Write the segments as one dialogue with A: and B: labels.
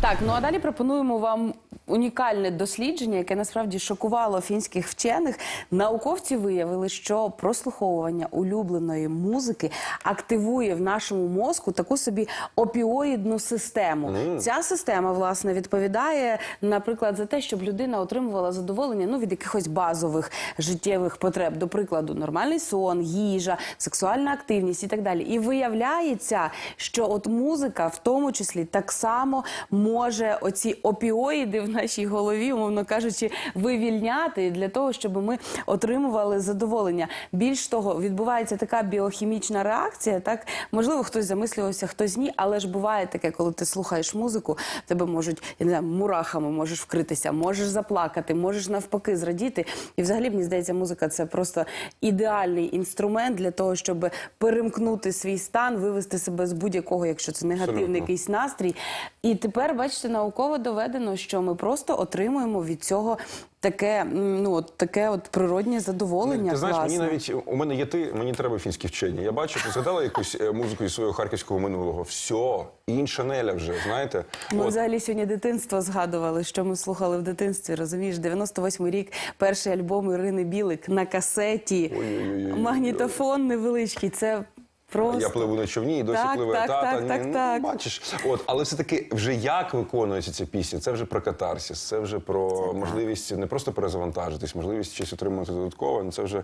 A: Так, ну а далі пропонуємо вам унікальне дослідження, яке насправді шокувало фінських вчених. Науковці виявили, що прослуховування улюбленої музики активує в нашому мозку таку собі опіоїдну систему. Ця система власне відповідає, наприклад, за те, щоб людина отримувала задоволення ну від якихось базових життєвих потреб, до прикладу, нормальний сон, їжа, сексуальна активність і так далі. І виявляється, що от музика, в тому числі, так само може оці опіоїди в нашій голові, умовно кажучи, вивільняти для того, щоб ми отримували задоволення. Більш того, відбувається така біохімічна реакція. Так можливо, хтось замислювався, хтось ні, але ж буває таке, коли ти слухаєш музику, тебе можуть я не знаю, мурахами можеш вкритися, можеш заплакати, можеш навпаки зрадіти. І взагалі мені здається, музика це просто ідеальний інструмент для того, щоб перемкнути свій стан, вивести себе з будь-якого, якщо це негативний
B: Абсолютно.
A: якийсь настрій. І тепер, бачите, науково доведено, що ми просто отримуємо від цього таке, ну от таке от природнє задоволення.
B: Ти знаєш, мені навіть у мене є ти, мені треба фінські вчені. Я бачу, ти згадала якусь е, музику із свого харківського минулого. Все, інша неля вже, знаєте.
A: Ми
B: От.
A: взагалі сьогодні дитинство згадували, що ми слухали в дитинстві. Розумієш, 98-й рік, перший альбом Ірини Білик на касеті,
B: Ой-ой-ой.
A: магнітофон невеличкий. Це просто
B: Я пливу на човні і досі
A: Так,
B: пливе.
A: так,
B: Та,
A: так,
B: та, ні,
A: так,
B: ну,
A: так.
B: Бачиш, от, але все таки вже як виконується ця пісня, це вже про катарсіс, це вже про можливість не просто перезавантажитись, можливість щось отримати додатково. Ну, Це вже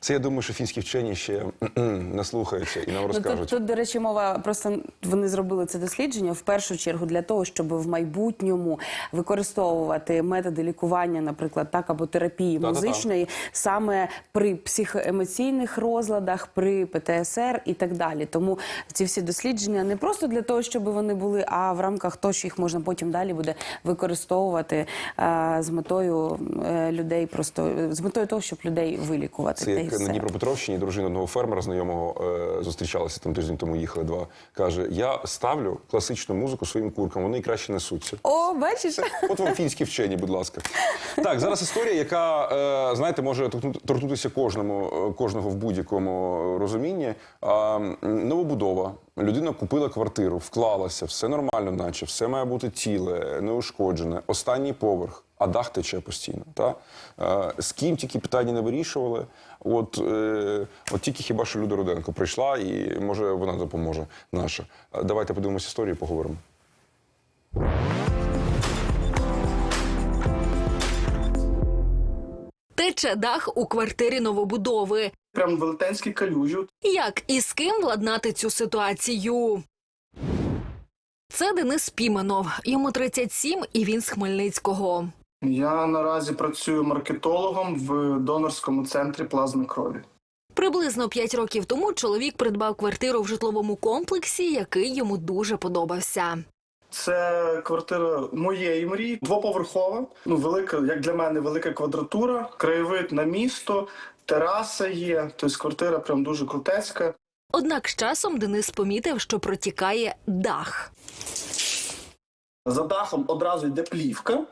B: це я думаю, що фінські вчені ще наслухаються і нам
A: Ну,
B: розкажуть.
A: тут, тут, до речі, мова просто вони зробили це дослідження в першу чергу для того, щоб в майбутньому використовувати методи лікування, наприклад, так або терапії
B: Та-та-та.
A: музичної, саме при психоемоційних розладах, при ПТСР і так далі. Тому ці всі дослідження не просто для того, щоб вони були, а в рамках того, що їх можна потім далі буде використовувати е, з метою е, людей, просто з метою того, щоб людей вилікувати.
B: Це як на. Дніпропетровщині дружина одного фермера знайомого е, зустрічалася там тиждень тому. Їхали два. каже: Я ставлю класичну музику своїм куркам, вони краще несуться.
A: О, бачиш?
B: От вам фінські вчені, будь ласка. Так, зараз історія, яка е, знаєте, може торкнутися кожному, е, кожного в будь-якому розумінні. А, новобудова. Людина купила квартиру, вклалася, все нормально, наче все має бути ціле, неушкоджене. Останній поверх, а дах тече постійно. Та? Е, з ким тільки питання не вирішували. От, е, от тільки хіба що Люда Руденко прийшла, і може вона допоможе наша. Е, Давайте подивимося історію, поговоримо.
C: Тече дах у квартирі новобудови.
D: прям велетенські калюжі.
C: Як і з ким владнати цю ситуацію? Це Денис Піменов. Йому 37 і він з Хмельницького.
D: Я наразі працюю маркетологом в донорському центрі плазми крові.
C: Приблизно 5 років тому чоловік придбав квартиру в житловому комплексі, який йому дуже подобався.
D: Це квартира моєї мрії, двоповерхова. Ну, велика, як для мене, велика квадратура, краєвид на місто, тераса є. Тобто квартира прям дуже крутецька.
C: Однак з часом Денис помітив, що протікає дах.
D: За дахом одразу йде плівка,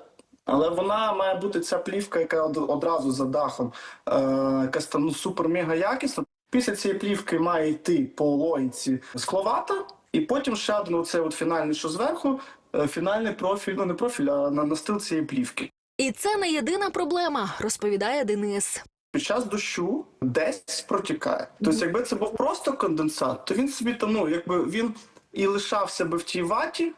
D: але вона має бути ця плівка, яка одразу за дахом, е, там ну, супер-мега якісна. Після цієї плівки має йти по логіці скловата, і потім ще один оцей от фінальний, що зверху, е, фінальний профіль, ну не профіль, а на настил цієї плівки.
C: І це не єдина проблема, розповідає Денис.
D: Під час дощу десь протікає. Тобто, якби це був просто конденсат, то він собі там, ну, якби він і лишався би в тій ваті.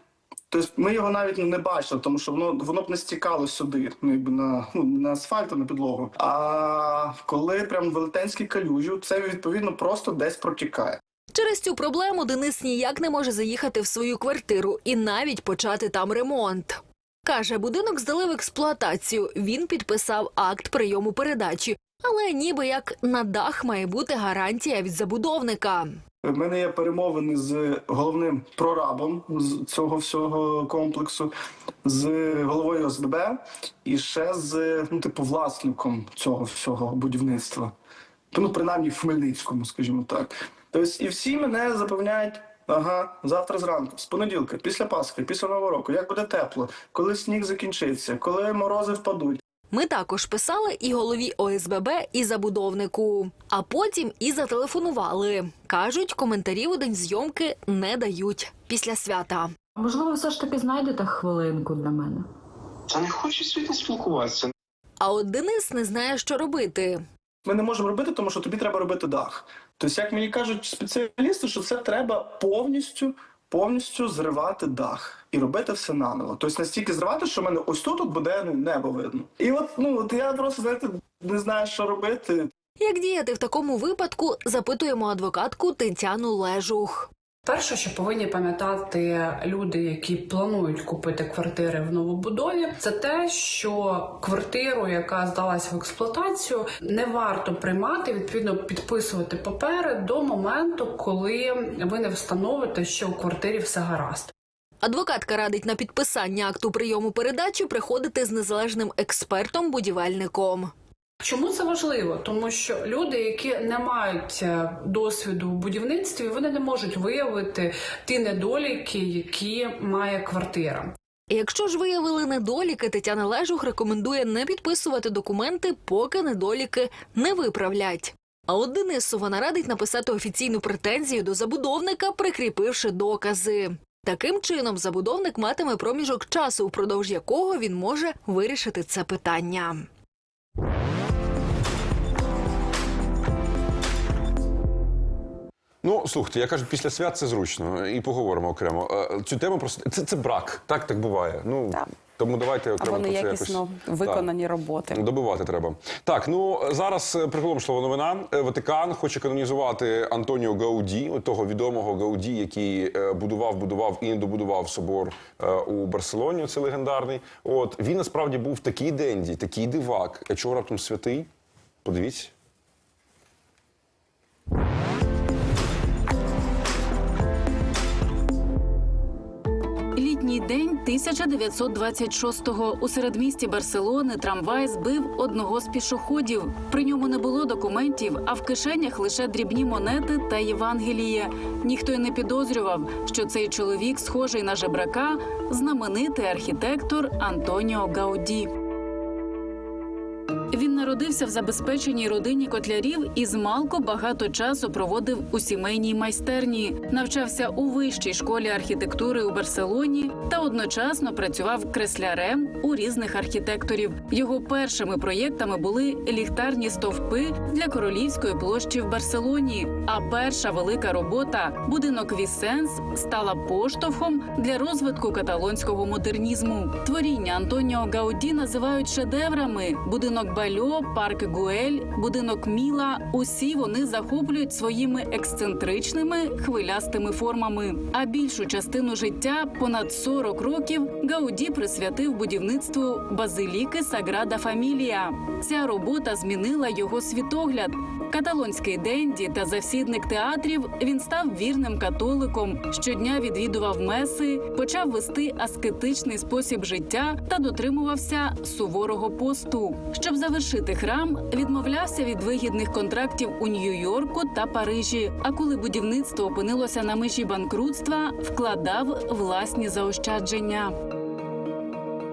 D: Тобто ми його навіть ну, не бачили, тому що воно воно б не стікало сюди, ну якби на, ну, на асфальт, на підлогу. А коли прям велетенські калюжі, це відповідно просто десь протікає.
C: Через цю проблему Денис ніяк не може заїхати в свою квартиру і навіть почати там ремонт. Каже, будинок здали в експлуатацію. Він підписав акт прийому передачі, але ніби як на дах має бути гарантія від забудовника.
D: У мене є перемовини з головним прорабом з цього всього комплексу, з головою ОСББ і ще з ну, типу, власником цього всього будівництва. Ну, принаймні в Хмельницькому, скажімо так. Тобто, і всі мене запевняють. Ага, завтра зранку, з понеділка, після Пасхи, після Нового року, як буде тепло, коли сніг закінчиться, коли морози впадуть.
C: Ми також писали і голові ОСББ, і забудовнику. А потім і зателефонували. Кажуть, коментарів у день зйомки не дають після свята.
E: Можливо, все ж таки знайдете хвилинку для мене.
F: Та не хочу сьогодні спілкуватися.
C: А от Денис не знає, що робити.
D: Ми не можемо робити, тому що тобі треба робити дах. Тобто, як мені кажуть спеціалісти, що це треба повністю. Повністю зривати дах і робити все наново. Тобто настільки зривати, що в мене ось тут буде ну, небо видно. І от ну от я просто знаєте, не знаю, що робити.
C: Як діяти в такому випадку, запитуємо адвокатку Тетяну Лежух.
G: Перше, що повинні пам'ятати люди, які планують купити квартири в новобудові, це те, що квартиру, яка здалася в експлуатацію, не варто приймати, відповідно підписувати папери до моменту, коли ви не встановите, що у квартирі все гаразд.
C: Адвокатка радить на підписання акту прийому передачі приходити з незалежним експертом-будівельником.
G: Чому це важливо? Тому що люди, які не мають е, досвіду в будівництві, вони не можуть виявити ті недоліки, які має квартира.
C: Якщо ж виявили недоліки, Тетяна Лежух рекомендує не підписувати документи, поки недоліки не виправлять. А от Денису вона радить написати офіційну претензію до забудовника, прикріпивши докази. Таким чином, забудовник матиме проміжок часу, впродовж якого він може вирішити це питання.
B: Ну, слухайте, я кажу, після свят це зручно і поговоримо окремо. Е, Цю тему просто це, це брак. Так, так буває. Ну
A: Так.
B: тому давайте окремо
A: Або
B: про це якось
A: виконані роботи.
B: Так, добивати треба. Так, ну зараз е, приголомшлива новина. Е, Ватикан хоче канонізувати Антоніо Гауді, того відомого Гауді, який будував, будував і не добудував собор у Барселоні. Це легендарний. От він насправді був такий денді, такий дивак. А чого раптом святий? Подивіться.
E: Літній день 1926-го у середмісті Барселони трамвай збив одного з пішоходів. При ньому не було документів, а в кишенях лише дрібні монети та Євангеліє. Ніхто й не підозрював, що цей чоловік, схожий на жебрака, знаменитий архітектор Антоніо Гауді. Народився в забезпеченій родині котлярів і змалку багато часу проводив у сімейній майстерні, навчався у вищій школі архітектури у Барселоні та одночасно працював креслярем у різних архітекторів. Його першими проєктами були ліхтарні стовпи для королівської площі в Барселоні. А перша велика робота будинок Вісенс стала поштовхом для розвитку каталонського модернізму. Творіння Антоніо Гауді називають шедеврами. Будинок Бальо, парк Гуель, будинок Міла. Усі вони захоплюють своїми ексцентричними хвилястими формами. А більшу частину життя, понад 40 років, Гауді присвятив будівництву базиліки Саграда Фамілія. Ця робота змінила його світогляд. Каталонський денді та завсідник театрів він став вірним католиком. Щодня відвідував меси, почав вести аскетичний спосіб життя та дотримувався суворого посту. Щоб завершити храм, відмовлявся від вигідних контрактів у Нью-Йорку та Парижі. А коли будівництво опинилося на межі банкрутства, вкладав власні заощадження.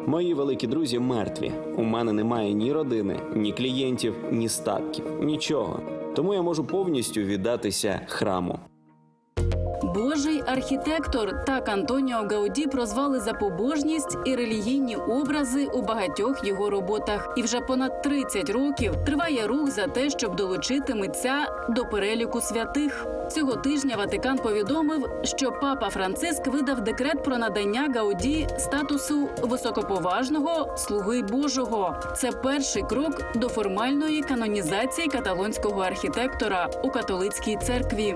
H: Мої великі друзі мертві. У мене немає ні родини, ні клієнтів, ні статків, нічого. Тому я можу повністю віддатися храму.
E: Божий архітектор так Антоніо Гауді прозвали за побожність і релігійні образи у багатьох його роботах. І вже понад 30 років триває рух за те, щоб долучити митця до переліку святих. Цього тижня Ватикан повідомив, що папа Франциск видав декрет про надання Гауді статусу високоповажного слуги Божого. Це перший крок до формальної канонізації каталонського архітектора у католицькій церкві.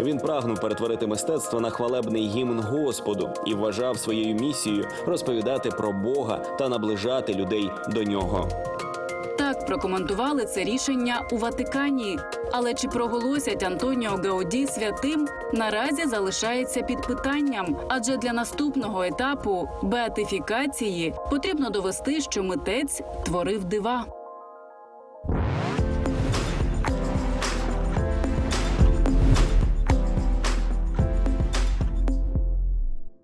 H: Він прагнув перетворити мистецтво на хвалебний гімн Господу і вважав своєю місією розповідати про Бога та наближати людей до нього.
E: Так прокоментували це рішення у Ватикані. Але чи проголосять Антоніо Гауді святим наразі залишається під питанням, адже для наступного етапу беатифікації потрібно довести, що митець творив дива.